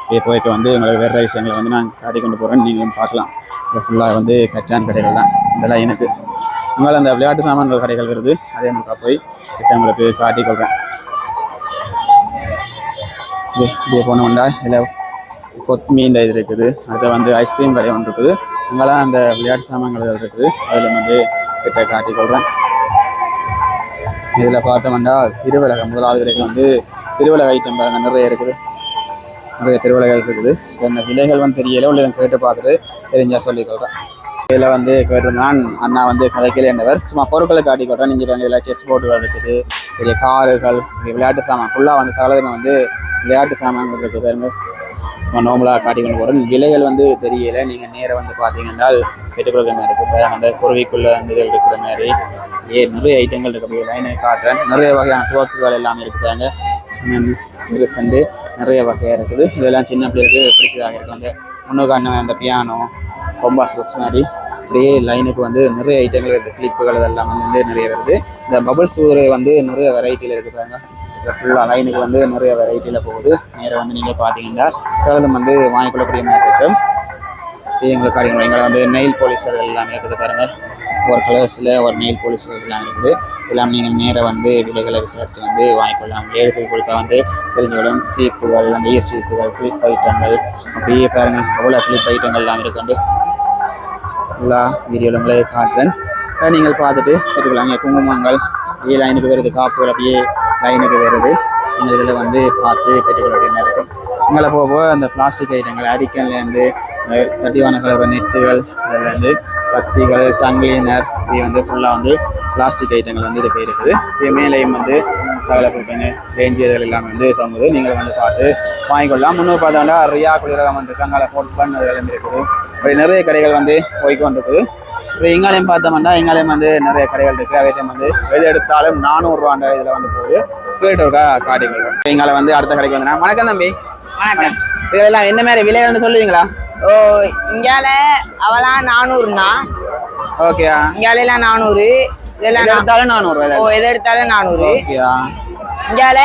இப்போ போய்க்க வந்து உங்களுக்கு வேறு விஷயங்களை வந்து நான் காட்டி கொண்டு போகிறேன் நீங்களும் பார்க்கலாம். இது ஃபுல்லாக வந்து கச்சான் கடைகள் தான். இந்த லைனுக்கு உங்களால் அந்த விளையாட்டு சாமான்கள் கடைகள் வருது. அதே மாதிரி போய் கிட்ட உங்களுக்கு காட்டிக்கொள்கிறேன் இது இப்படியே போனோம்டா. இதில் கொத்மீன் இது இருக்குது. அடுத்து வந்து ஐஸ்கிரீம் கடை ஒன்று இருக்குது. அங்கெல்லாம் அந்த விளையாட்டு சாமான்கள் இருக்குது. அதில் வந்து கிட்ட காட்டிக்கொள்கிறேன் இதில் பார்த்தோம்னா திருவிழகம் முதலாவது வரைக்கும் வந்து திருவிழக ஐட்டம் பாருங்க நிறைய இருக்குது. நிறைய திருவிழாக்கள் இருக்குது. என்ன விலைகள் வந்து தெரியல. உள்ள கேட்டு பார்த்துட்டு தெரிஞ்சா சொல்லிக்கொள்கிறேன் இதில் வந்து கேட்டிருந்தான். அண்ணா வந்து கதைக்கல என்னவர் சும்மா பொருட்களை காட்டிக்கொள்கிறேன் நீங்கள் இதில் செஸ் போர்டுகள் இருக்குது. பெரிய காருகள் விளையாட்டு சாமான். ஃபுல்லாக வந்து சகலதுமே வந்து விளையாட்டு சாமான்கள் இருக்குது பாருங்க. சும்மா நோம்பலாக காட்டிக்கொண்டு போகிறேன் விலைகள் வந்து தெரியல. நீங்கள் நேராக வந்து பார்த்தீங்கன்னா பெற்றுக்கொள்கிற மாதிரி இருக்குது அந்த குருவிக்குள்ளே அந்த இதில் இருக்கிற மாதிரி. ஏ நிறைய ஐட்டங்கள் இருக்குது லைனை காட்டுறேன். நிறைய வகையான துவக்குகள் எல்லாமே இருக்குதாங்க இதில் சென்று நிறைய வகையாக இருக்குது. இதெல்லாம் சின்ன பிள்ளைகளுக்கு பிடிச்சதாக இருக்குது அந்த முன்னுக்கான அந்த பியானோ கொம்பாஸ் பாக்ஸ் மாதிரி அப்படியே லைனுக்கு வந்து நிறைய ஐட்டங்கள் இருக்குது கிளிப்புகள் இதெல்லாம் வந்து நிறைய வருது. இந்த பபிள் சூறு வந்து நிறைய வெரைட்டியில் இருக்குது பாருங்க. ஃபுல்லாக லைனுக்கு வந்து நிறைய வெரைட்டியில் போகுது. நேராக வந்து நீங்கள் பார்த்தீங்கன்னா சிலதும் வந்து வாங்கிக்கொள்ளக்கூடிய மாதிரி இருக்கும் இது எங்களுக்கு காரியங்கள் எங்களை வந்து நெயில் போலீஸர் எல்லாமே இருக்குது பாருங்கள் ஒரு கலர்ஸில் ஒரு நெயில் பாலிஷர் எல்லாம் இருக்குது. எல்லாம் நீங்கள் நேராக வந்து விலைகளை விசாரித்து வந்து வாங்கிக்கொள்ளலாம். லேடிஸுக்கு குறிப்பாக வந்து தெரிஞ்சுக்கொள்ளும். சீப்புகள் அந்த ஈர் சீப்புகள் கிளிப் ஐட்டங்கள் அப்படியே பாருங்கள் அவ்வளோ கிளிப் ஐட்டங்கள் எல்லாம் இருக்குது எல்லா வீடியோவில் உங்களை காட்டுறேன். நீங்கள் பார்த்துட்டு பெற்றுக்கலாம் இங்கே குங்குமங்கள் அப்படியே லைனுக்கு வருது காப்புகள் அப்படியே லைனுக்கு வருது. நீங்கள் இதில் வந்து பார்த்து பெற்றுக்கொள்ள வேண்டியதாக இருக்கும். எங்களை போக போக அந்த பிளாஸ்டிக் ஐட்டங்கள் அரிக்கன்லேருந்து சட்டிவான கலர் நெட்டுகள் அதுலேருந்து பத்திகள் டங்க்லீனர் இது வந்து ஃபுல்லாக வந்து பிளாஸ்டிக் ஐட்டங்கள் வந்து இதுக்கு இருக்குது இது மேலேயும் வந்து சகல குப்பைங்க ரேஞ்சு இதுகள் எல்லாமே வந்து தொங்குது. நீங்கள் வந்து பார்த்து வாங்கிக்கொள்ளலாம். முன்னூறு பார்த்தோம்னா ரியா குளிரகம் வந்திருக்கு. அங்கே ஃபோர்ட் பன் இருக்குது அப்படி நிறைய கடைகள் வந்து போய்க்கொண்டிருக்குது இப்போ எங்காலயம் பார்த்தோம்னா எங்காலயம் வந்து நிறைய கடைகள் இருக்குது அவையும் வந்து எது எடுத்தாலும் நானூறுரூவாண்ட இதில் வந்து போகுது. போயிட்டு இருக்கா காட்டிக்கொள்வோம் எங்களை வந்து அடுத்த கடைக்கு வந்தேன் வணக்கம் தம்பி. வணக்கம். இதெல்லாம் என்ன மாதிரி விலைகள்னு சொல்லுவீங்களா? ஓ இங்கால அவளா நானூறுண்ணா ஓகேயா இங்கால எல்லாம் நானூறு. இதெல்லாம் எடுத்தாலும் நானூறுரூவா ஓ எது எடுத்தாலும் நானூறு. ஓகேயா இங்கால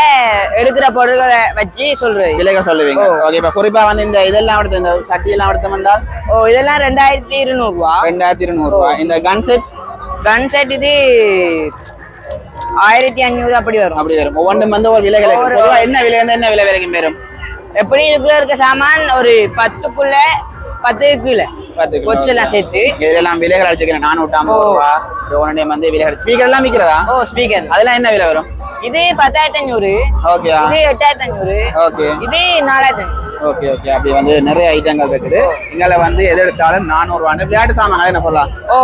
எடுக்கிற பொருட்களை வச்சு சொல்றது விலைகள் சொல்லுவீங்க. ஓகே இப்போ குறிப்பா வந்து இந்த இதெல்லாம் எடுத்து இந்த சட்டி எல்லாம் எடுத்தோம்னா ஓ இதெல்லாம் ரெண்டாயிரத்தி இருநூறுவா. ரெண்டாயிரத்தி இருநூறுவா. இந்த கன் செட் கன் செட் இது ஆயிரத்தி அஞ்சூறு அப்படி வரும். அப்படி வரும். ஒவ்வொன்றும் வந்து ஒரு விலைகள் இருக்கு பொதுவா என்ன விலை வந்து என்ன விலை வரைக்கும் வரும்? எப்படி இதுக்குள்ள இருக்க சாமான்? ஒரு பத்துக்குள்ள பத்து கீழே பத்து கிலோ. கொச்செல்லாம் சேர்த்து. இதெல்லாம் விலைகள் அடிச்சுக்கிறேன் நானூற்றி ஐம்பது ரூபா. ஒன்று வந்து விலைகள். ஸ்பீக்கர் எல்லாம் விற்கிறதா? ஓ ஸ்பீக்கர் அதெல்லாம் என்ன விலை வரும்? இது பத்தாயிரத்தி அஞ்சூறு ஓகேயா இது எட்டாயிரத்தி அஞ்சூறு ஓகே இது நாலாயிரத்தி அஞ்சூறு ஓகே ஓகே அப்படி வந்து நிறைய ஐட்டங்கள் இருக்குது. இங்கே வந்து எது எடுத்தாலும் நானூறுவான்னு விளையாட்டு சாமான் என்ன சொல்லலாம் ஓ.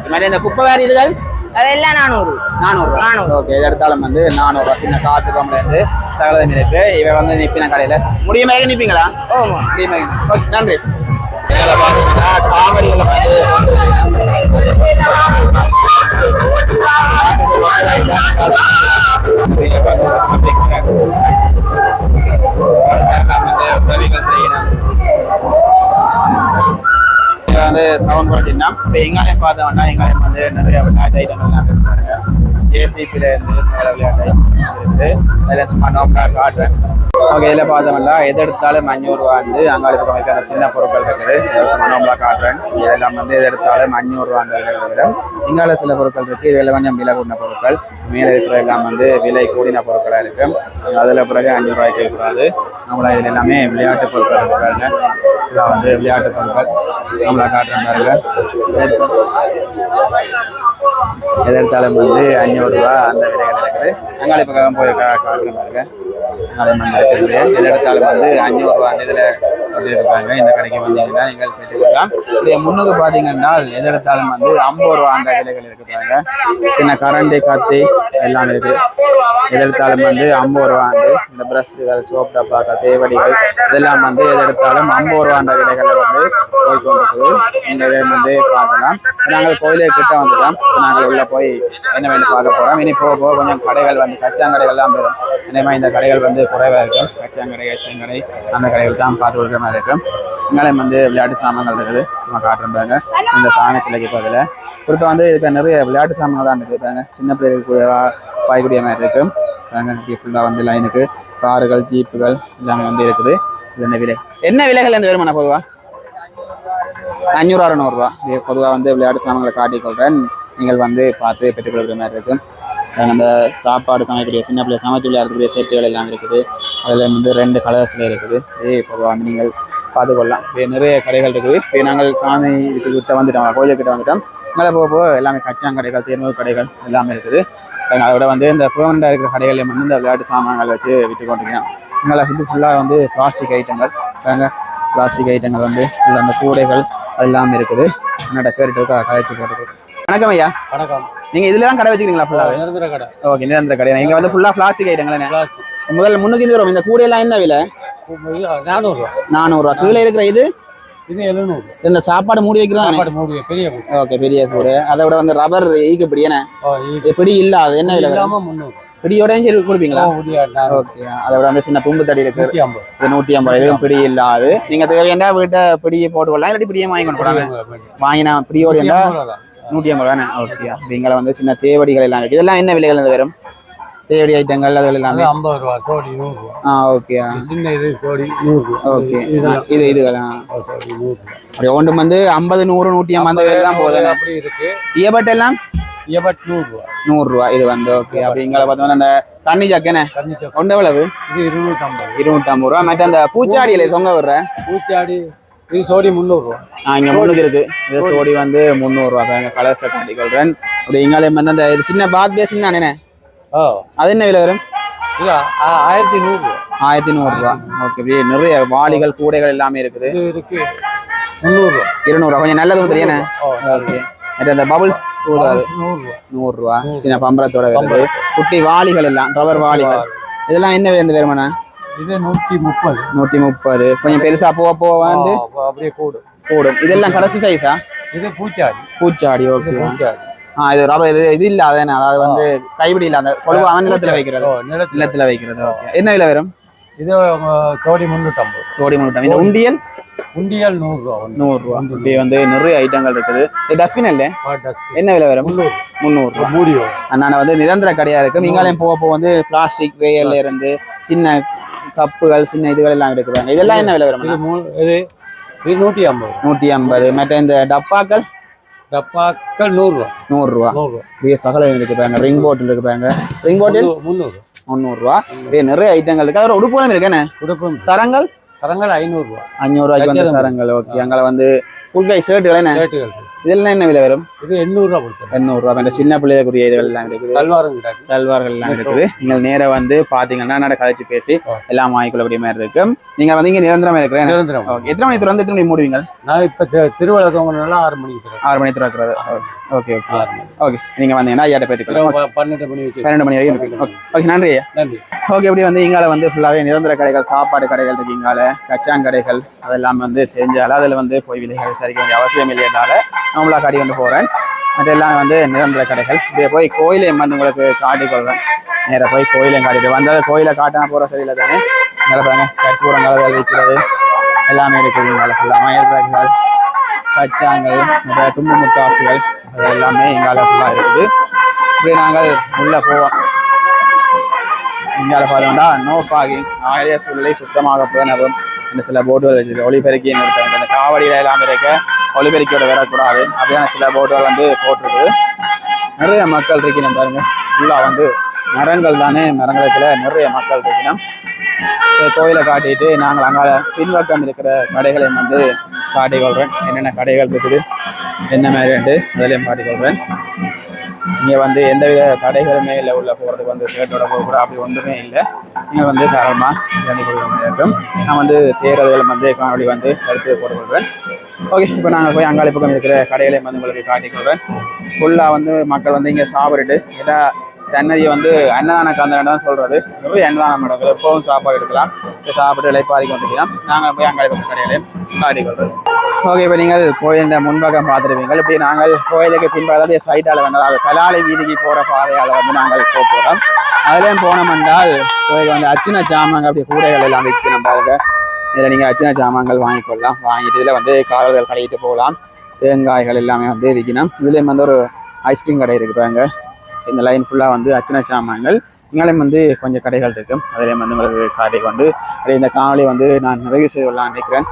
இது மாதிரி இந்த குப்பை வேறு இதுகள்? அதெல்லாம் நானூறு. நானூறுரூவா நானூறு. ஓகே எது எடுத்தாலும் வந்து நானூறுரூவா சின்ன காத்து கம்பலேருந்து சகலதம் இருக்கு இவன் வந்து நிப்பின கடையில். முடியுமே நிற்பீங்களா ஓமா முடியுமே ஓகே நன்றி. இதில் பார்த்தீங்கன்னா காமெடிகள் வந்து உதவிகள் செய்யணும் இங்க வந்து சவுண்ட் பார்த்தீங்கன்னா இப்போ எங்காலையும் பார்த்தோம்னா எங்காலையும் வந்து நிறைய விளையாட்டு ஐட்டங்கள்லாம் இருக்காங்க ஏசிபியில் இருந்து சில விளையாட்டு இருக்குது அதில் சும்மா நோக்கா காட்டுறேன் ஓகே இதில் பார்த்தோம்னா எது எடுத்தாலும் அஞ்சூறுரூவா வந்து அங்காளுக்கு வைக்கிற சின்ன பொருட்கள் இருக்குது. இதை சும்மா காட்டுறேன் இதெல்லாம் வந்து எது எடுத்தாலும் அஞ்சூறுரூவா அந்த இங்கால சில பொருட்கள் இருக்குது இதில் கொஞ்சம் விலை கூடின பொருட்கள். மேலே இருக்கிற எல்லாம் வந்து விலை கூடின பொருட்களாக இருக்கு. அதில் பிறகு அஞ்சூறுரூவாய்க்கு இருக்கக்கூடாது நம்மள இதில் எல்லாமே விளையாட்டு பொருட்கள் இருக்கு இதெல்லாம் வந்து விளையாட்டு பொருட்கள். நம்மளை காட்டுறேன் பாருங்க எதிர்த்தாலும் வந்து அஞ்சூறுரூவா அந்த விலைகள் இருக்குது அங்காளி பக்கம் போய் காட்டுறேன் பாருங்க. அங்காளி மந்தை இருக்குது. எதிர்த்தாலும் வந்து அஞ்சூறுரூவா அந்த இதில் இருப்பாங்க இந்த கடைக்கு வந்தீங்கன்னா நீங்கள் பெற்றுக்கொள்ளலாம் இப்படி முன்னுக்கு பார்த்தீங்கன்னா எதிர்த்தாலும் வந்து ஐம்பது ரூபா அந்த விலைகள் இருக்கு சின்ன கரண்டி கத்தி எல்லாம் இருக்குது எதெடுத்தாலும் வந்து ஐம்பது ரூபா வந்து இந்த ப்ரஷ்கள் சோப் டப்பாக்கள் தேவடிகள் இதெல்லாம் வந்து எதெடுத்தாலும் ஐம்பது ரூபா அந்த விலைகளில் வந்து போய்கொண்டிருக்குது நீங்கள் இதை வந்து பார்க்கலாம். நாங்கள் கோயிலே கிட்ட வந்துட்டோம் நாங்கள் உள்ள போய் என்ன வேணும் பார்க்க போகிறோம் இனி போக போக கொஞ்சம் கடைகள் வந்து கச்சாங்கடைகள்லாம் பெறும் இனிமே இந்த கடைகள் வந்து குறைவாக இருக்கும். கச்சாங்கடை ஐஸ்கிரீம் கடை அந்த கடைகள் தான் பார்த்து கொடுக்குற மாதிரி இருக்கும். இங்கே வந்து விளையாட்டு சாமான்கள் இருக்குது. சும்மா காட்டுறாங்க இந்த சாமி சிலைக்கு பதில் குறிப்பாக வந்து இதுக்கு நிறைய விளையாட்டு சாமான்கள் தான் இருக்குது பாருங்க. சின்ன பிள்ளைகளுக்கு பாய்க்கூடிய மாதிரி இருக்கும். பாருங்க ஃபுல்லாக வந்து லைனுக்கு காருகள் ஜீப்புகள் எல்லாமே வந்து இருக்குது. என்ன விலை? என்ன விலைகள் இருந்து வருமானம் பொதுவாக அஞ்சூறு அறுநூறுவா இது பொதுவாக வந்து விளையாட்டு சாமான்களை காட்டிக்கொள்கிறேன் நீங்கள் வந்து பார்த்து பெற்றுக்கொள்கிற மாதிரி இருக்கும் அந்த சாப்பாடு சமைக்கக்கூடிய சின்ன பிள்ளை சமைச்சு விளையாடக்கூடிய செட்டுகள் எல்லாம் இருக்குது. அதில் வந்து ரெண்டு கலர்ஸில் இருக்குது. இதே பொதுவாக வந்து நீங்கள் பார்த்துக்கொள்ளலாம். இப்படி நிறைய கடைகள் இருக்குது. இப்போ நாங்கள் சாமி இதுக்கு கிட்ட வந்துட்டோம். கோயிலுக்கிட்ட வந்துட்டோம். மேலே போக போக எல்லாமே கச்சாங்க கடைகள் தேர்மூர் கடைகள் எல்லாமே இருக்குது. அதை விட வந்து இந்த பெர்மனண்டாக இருக்கிற கடைகளில் வந்து இந்த விளையாட்டு சாமான்கள் வச்சு விற்று கொண்டிருக்கோம். எங்களை வந்து ஃபுல்லாக வந்து பிளாஸ்டிக் ஐட்டங்கள் பிளாஸ்டிக் ஐட்டங்கள் வந்து ஃபுல்லாக அந்த கூடைகள் எல்லாமே இருக்குது. என்னோட கேட்டு கதைச்சு போட்டு வணக்கம் ஐயா. வணக்கம். நீங்கள் இதில் தான் கடை வச்சுக்கிறீங்களா நிரந்தர கடை. ஓகே நிரந்தர கடை. இங்கே வந்து ஃபுல்லாக பிளாஸ்டிக் ஐட்டங்கள் முதல்ல முன்னுக்கு வரும். இந்த கூடையெல்லாம் என்ன விலை? நானூறுரூவா நானூறுரூவா கீழே இருக்கிற இது? இது எழுநூறு இந்த சாப்பாடு மூடி வைக்கிறதா சாப்பாடு மூடிய பெரிய கூடை. ஓகே பெரிய கூடை. அதை விட வந்து ரப்பர் ஈக்கு பிடி என்ன? ஓ, இது பிடி இல்ல அது என்ன விலை முந்நூறு. பிடியோடையும் சரி கொடுப்பீங்களா. ஓகே. அதை விட வந்து சின்ன தும்பு தடி இருக்கு. இது நூற்றி ஐம்பது. இதுவும் பிடி இல்லாது. நீங்க தேவையான வீட்டை பிடியை போட்டுக்கொள்ளலாம்? இல்லாட்டி பிடியை வாங்கி கொண்டு போறாங்க வாங்கினா பிடியோட ஐம்பது ரூபா. நூற்றி ஐம்பது தானே? ஓகே. அப்படிங்கிற வந்து சின்ன தேவடிகள் எல்லாம் இருக்கு. இதெல்லாம் என்ன விலைகள் இருந்து வரும் தேவடி ஐட்டங்கள் அதுகள் அது எல்லாமே ஐம்பது ரூபா சோடி நூறு ரூபா. ஆ ஓகே. சின்ன இது சோடி நூறு ரூபா. ஓகே. இது இதுகளா ஓ, சோடி நூறு ரூபா. அப்படி ஒன்று வந்து ஐம்பது நூறு நூற்றி ஐம்பது விலை தான் போகுது. அப்படி இருக்கு. இயபட் ரூபா நூறுரூவா இது வந்து ஓகே அப்படிங்கிற பார்த்தோம்னா அந்த தண்ணி ஜக்கனே. ஒன்று எவ்வளவு இது இருநூத்தி ஐம்பது இருநூற்றம்பது ரூபா. மற்ற அந்த பூச்சாடியில தொங்க விடுற? பூச்சாடி இது சோடி முந்நூறு ரூபா ஆ இங்க முன்னுக்கு இருக்கு. இது சோடி. வந்து முந்நூறுரூவா பாருங்க கலர்ஸை காட்டிக்கொள்றேன் அப்படி இங்காலே வந்து அந்த இது சின்ன பாத் பேசின் தானே ஓ அது என்ன விலை வரும்? இது ஆயிரத்தி நூறு ரூபா ஆயிரத்தி நூறுரூவா. ஓகே இப்படி நிறைய வாளிகள் கூடைகள் எல்லாமே இருக்குது. இது இருக்கு முந்நூறு ரூபா இருநூறுவா. கொஞ்சம் நல்லது தெரியுண்ணே ஓ, ஓகே மற்ற அந்த பபுள்ஸ் ஊதுறது நூறுரூவா சின்ன பம்பரத்தோட வருது குட்டி வாளிகள் எல்லாம் ரப்பர் வாளிகள். இதெல்லாம் என்ன விலை வருமாண்ணா இது நூத்தி முப்பது. நூற்றி முப்பது. கொஞ்சம் பெருசா போக போக வந்து? அப்படியே கூடும் கூடும் இதெல்லாம் கடைசி சைஸா இது பூச்சாடி. பூச்சாடி இது ஓகே பூச்சாடி. ஆ இது ரப்பர் இது இது இல்ல அதானே அதாவது வந்து கைப்பிடி இல்ல அந்த கொழுவான நிலத்துல வைக்கிறது. நிலத்துல. வைக்கிறது ஓகே என்ன விலை வரும்? இது சோடி முந்நூற்றம்பது சோடி முட்டம் இந்த உண்டியல்? உண்டியல் நூறு ரூபா ஒன்று நூறு ரூபா இப்படி வந்து நிறைய ஐட்டங்கள் இருக்குது. இது டஸ்ட்பின் இல்ல? என்ன விலை வரும்? முந்நூறு. முந்நூறு ரூபா மூடியோ? நான் வந்து நிரந்தர கடையா இருக்கு. நீங்களும் போக போக வந்து பிளாஸ்டிக் ரேயர்ல இருந்து சின்ன கப்புகள் சின்ன இதுகள் எல்லாம் எடுக்கிறாங்க இதெல்லாம் என்ன விலை இது வரும் இது இது நூற்றி ஐம்பது. நூற்றி ஐம்பது. மற்ற இந்த டப்பாக்கள்? டப்பாக்கள் நூறுரூவா. நூறுரூவா. நூறுரூவா. இப்படியே சகல இருக்கு பாருங்க ரிங் பாட்டில் இருக்கு பாருங்க ரிங் பாட்டில் முந்நூறு முந்நூறுரூவா இப்படியே நிறைய ஐட்டங்கள் இருக்கு. அதோட உடுப்புகளும் இருக்குண்ணே உடுப்பும் சரங்கள்? சரங்கள் ஐநூறுரூவா அஞ்சூறுவாய்க்கு வந்து. சரங்கள் ஓகே அங்கே வந்து ஃபுல் கை ஷர்ட்டுகள் என்ன? ரேட்டுகள் இதெல்லாம் என்ன விலை வரும்? இது எண்ணூறுரூவா கொடுத்தேன் எண்ணூறுரூவா. இந்த சின்ன பிள்ளைகளுக்குரிய இதுகள் எல்லாம் இருக்குது. கல்வாரம் கிடாது சல்வார்கள் எல்லாம் இருக்குது. நீங்கள் நேரா வந்து பார்த்தீங்கன்னா நட கதைச்சு பேசி. எல்லாம் வாங்கிக்கொள்ளக்கூடிய மாதிரி இருக்கு. நீங்க வந்து இங்க நிரந்தரமா இருக்கிறேன். நிரந்தரம். ஓகே. எத்தனை மணி திறந்து எத்தனை மணி மூடுவீங்க? நான் இப்போ திருவிழா ஆறு மணிக்கு ஆறு மணி திறக்கிறது. Okay okay. ஓகே. நீங்க வந்தீங்கன்னா ஐயாட்ட போயிட்டு பன்னெண்டு மணி பன்னெண்டு மணி வரைக்கும் இருக்கு. ஓகே ஓகே நன்றி. ஐயா நன்றி. ஓகே இப்படி வந்து இங்கால வந்து ஃபுல்லாகவே நிரந்தர கடைகள் சாப்பாடு கடைகள் இருக்கு இங்கால கச்சாங்கடைகள் அதெல்லாம் வந்து தெரிஞ்சால அதில் வந்து போய் விலைகள் விசாரிக்க வேண்டிய அவசியம் இல்லையனால நம்மளா காட்டி கொண்டு போகிறேன் மற்ற எல்லாம் வந்து நிரந்தர கடைகள். இப்படியே போய் கோயிலையும் வந்து உங்களுக்கு காட்டிக் கொள்வேன் நேராக போய் கோயிலையும் காட்டிட்டு வந்தது கோயிலை காட்டினா போகிற சரியில்லை தானே? இங்கே பாருங்க கற்பூரங்கள் வைக்கிறது எல்லாமே இருக்குது இங்கால ஃபுல்லாக மயில் ரகங்கள் கச்சாங்கள் மற்ற தும்பு முட்டாசுகள் அது எல்லாமே இங்கால ஃபுல்லாக இருக்குது. இப்படி நாங்கள் உள்ளே போவோம். இங்கால பார்த்தோம்னா நோ பாகிங் ஆலய சூழலை சுத்தமாக பேணவும் இந்த சில போர்டுகள் வச்சிருக்கு ஒளிபெருக்கி நிறுத்த இந்த காவடியில எல்லாம் இருக்க ஒலிபெருக்கியோட வரக்கூடாது அப்படியான சில போட்டுகள் வந்து போட்டிருக்குது. நிறைய மக்கள் இருக்கணும் பாருங்க. ஃபுல்லாக வந்து மரங்கள் தானே மரங்களுக்குள்ள நிறைய மக்கள் இருக்கணும் கோயிலை காட்டிட்டு நாங்கள் அங்கால பின்பக்கம் இருக்கிற கடைகளையும் வந்து காட்டிக்கொள்கிறேன் என்னென்ன கடைகள் இருக்குது என்ன மாதிரி உண்டு அதிலையும் காட்டிக்கொள்கிறேன் இங்கே வந்து எந்தவித தடைகளுமே இல்லை. உள்ள போகிறதுக்கு வந்து சேட்டோட கூட அப்படி ஒன்றுமே இல்லை. நீங்கள் வந்து தாராளமாக ஜர்னி கொடுக்க முடியும் நான் வந்து தேர்தல்கள் வந்து காணொலி வந்து எடுத்து போட்டுக்கொள்கிறேன் ஓகே இப்போ நாங்கள் போய் அங்காளி பக்கம் இருக்கிற கடைகளையும் வந்து உங்களுக்கு காட்டிக்கொள்கிறேன் ஃபுல்லாக வந்து மக்கள் வந்து இங்கே சாப்பிட்டுட்டு ஏன்னா சென்னையை வந்து அன்னதான கந்தனம் தான் சொல்கிறது நிறைய அன்னதானம் இடங்கள் எப்பவும் சாப்பாடு எடுக்கலாம். சாப்பிட்டு இலைப்பாரிக்கு வந்துக்கலாம் நாங்கள் போய் அங்கே கடையிலே காட்டி கொள்வது ஓகே இப்போ நீங்கள் கோயிலின் முன்பக்கம் பார்த்துருவீங்க இப்படி நாங்கள் கோயிலுக்கு பின்பக்கக்கூடிய சைட்டால் வந்து அதாவது கலாலை வீதிக்கு போகிற பாதையால் வந்து நாங்கள் போக போகிறோம் அதுலேயும் போனோம் என்றால் கோயிலுக்கு வந்து அச்சின சாமான்கள் அப்படி கூடைகள் எல்லாம் விற்கணும் பாருங்க. இதில் நீங்கள் அச்சின சாமான்கள் வாங்கிக்கொள்ளலாம் வாங்கிட்டு இதில் வந்து கால்கள் கடையிட்டு போகலாம். தேங்காய்கள் எல்லாமே வந்து விற்கணும். இதுலேயும் வந்து ஒரு ஐஸ்கிரீம் கடை இருக்குது பாருங்கள் இந்த லைன் ஃபுல்லாக வந்து அச்சனை சாமான்கள் இங்கேயும் வந்து கொஞ்சம் கடைகள் இருக்கும் அதுலேயும் வந்து உங்களுக்கு காட்டி கொண்டு அப்படியே இந்த காணொலி வந்து நான் நிறைவு செய்து கொள்ளலாம் நினைக்கிறேன்.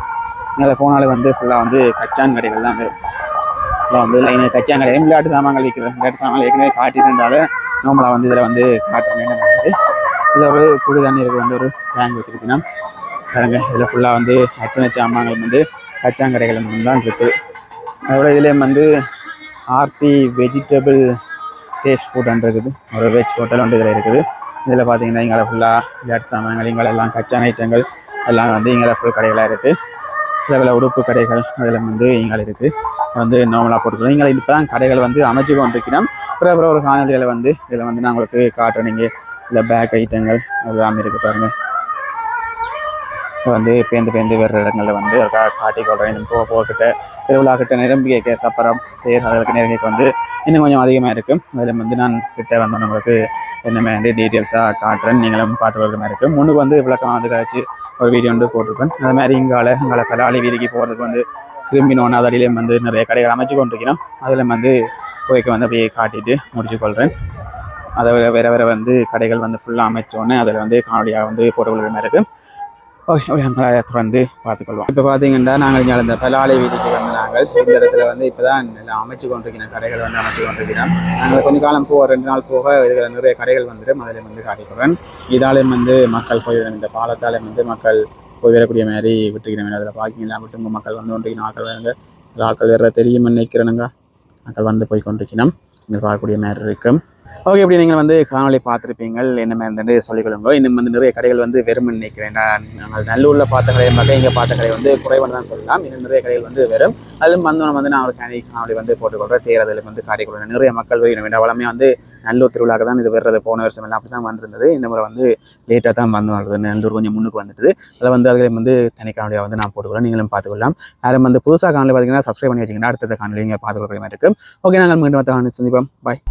இங்கே போனாலே வந்து ஃபுல்லாக வந்து கச்சான் கடைகள் தான் இருக்குது வந்து லைன் கச்சான் கடை விளையாட்டு சாமான்கள் விற்கிறது. விளையாட்டு சாமான்கள் ஏற்கனவே காட்டிட்டு இருந்தாலும் நார்மலாக வந்து இதில் வந்து காட்டுறேன். வந்து இதில் ஒரு குடி தண்ணீருக்கு வந்து ஒரு டேங்க் வச்சுருக்கீங்கன்னா பாருங்க இதில் ஃபுல்லாக வந்து அச்சனை சாமான்கள் வந்து கச்சாங்கடைகள் தான் இருக்குது அதோட இதுலேயும் வந்து ஆர்பி வெஜிடபிள் டேஸ்ட் ஃபுட் இருக்குது. ஒரு வெஜ் ஹோட்டல் ஒன்று இதில் இருக்குது. இதில் பார்த்தீங்கன்னா இங்கே ஃபுல்லாக விளையாட்டு சாமான்கள் இங்கே எல்லாம் கச்சான ஐட்டங்கள் எல்லாம் வந்து இங்கே ஃபுல் கடைகளாக இருக்குது. சில பல உடுப்பு கடைகள் அதில் வந்து இங்கே இருக்குது. வந்து நார்மலாக போட்டுக்கலாம். இங்கே இப்போ தான் கடைகள் வந்து அமைச்சு கொண்டிருக்கிறோம் அப்புறம் அப்புறம் ஒரு காணொலிகளை வந்து இதில் வந்து நான் உங்களுக்கு காட்டுறேன். நீங்கள் இதில் பேக் ஐட்டங்கள் எல்லாமே இருக்குது பாருங்கள் வந்து பேந்து பேந்து வேறு இடங்களில் வந்து ஒரு கா- கொள்றேன். போக போகிட்ட திருவிழாக்கிட்ட நிரம்பிய நிரம்பி சப்பரம் தேர் அதற்கு நெருங்கிக்கு வந்து இன்னும் கொஞ்சம் அதிகமாக இருக்கும் அதில் வந்து நான் கிட்ட வந்து உங்களுக்கு என்ன வேண்டிய டீட்டெயில்ஸாக காட்டுறேன் நீங்களும் பார்த்து கொள்கிற மாதிரி இருக்கும் முன்னுக்கு வந்து விளக்கமாக வந்து கழிச்சு ஒரு வீடியோ வந்து போட்டிருப்பேன். அது மாதிரி இங்கால எங்களை பலாளி வீதிக்கு போகிறதுக்கு வந்து திரும்பினோன்னு அதடியிலையும் வந்து நிறைய கடைகள் அமைச்சு கொண்டிருக்கிறோம். அதில் வந்து போய்க்கு வந்து அப்படியே காட்டிட்டு முடிச்சு கொள்கிறேன் அதை விட வேறு வேறு வந்து கடைகள் வந்து ஃபுல்லாக அமைச்சோன்னே அதில் வந்து காணொலியாக வந்து போட்டுக்கொள்கிற மாதிரி இருக்குது ஓகே ஓகே வந்து பார்த்துக்கொள்வோம். இப்போ பார்த்தீங்கன்னா நாங்கள் இங்கே இந்த பலாலை வீதிக்கு வந்து நாங்கள் இந்த இடத்துல வந்து இப்போ தான் அமைச்சு கொண்டிருக்கிற கடைகள் வந்து அமைச்சு கொண்டிருக்கிறோம். நாங்கள் கொஞ்ச காலம் போக ரெண்டு நாள் போக இருக்கிற நிறைய கடைகள் வந்துடும். அதில் வந்து காட்டிக்கிறேன் இதாலையும் வந்து மக்கள் போய் இந்த பாலத்தாலையும் வந்து மக்கள் போய் வரக்கூடிய மாதிரி விட்டுக்கிறேன். அதில் பார்க்கிங்லாம் விட்டு மக்கள் வந்து கொண்டிருக்கணும். ஆக்கள் வேறுங்க ஆக்கள் வேறு தெரியும் நினைக்கிறேனுங்க. மக்கள் வந்து போய் கொண்டிருக்கணும். இங்கே பார்க்கக்கூடிய மாதிரி இருக்கும். ஓகே இப்படி நீங்கள் வந்து காணொலி பார்த்துருப்பீங்கள். என்ன மாதிரி சொல்லிக்கொள்ளுங்க. இன்னும் வந்து நிறைய கடைகள் வந்து வெறும் நினைக்கிறேன். நாங்கள் நல்லூரில் பார்த்த கடையை மட்டும் இங்கே பார்த்த கடை வந்து குறைவாக தான் சொல்லலாம். இன்னும் நிறைய கடைகள் வந்து வெறும். அதிலும் வந்தோம் வந்து நான் ஒரு கனி காணொலி வந்து போட்டுக்கொள்கிறேன் தேர்தலில் வந்து காட்டிக்கொள்கிறேன் நிறைய மக்கள் வேணும் வேண்டாம் வளமே வந்து நல்லூர் திருவிழாக்கு தான் இது வர்றது போன வருஷம் எல்லாம் அப்படி தான் வந்திருந்தது. இந்த முறை வந்து லேட்டாக தான் வந்து வருது நல்லூர் கொஞ்சம் முன்னுக்கு வந்துட்டு அதில் வந்து அதில் வந்து தனி காணொலியாக வந்து நான் போட்டுக்கொள்ளேன் நீங்களும் பார்த்துக்கொள்ளலாம். யாரும் வந்து புதுசாக காணொலி பார்த்தீங்கன்னா சப்ஸ்கிரைப் பண்ணி வச்சிங்கன்னா அடுத்த காணொலி நீங்கள் பார்த்துக்கொள்ள மாதிரி இருக்கும். ஓகே நாங்கள் மீண்டும் அடுத்த காணொலி சந்திப்போம். பாய்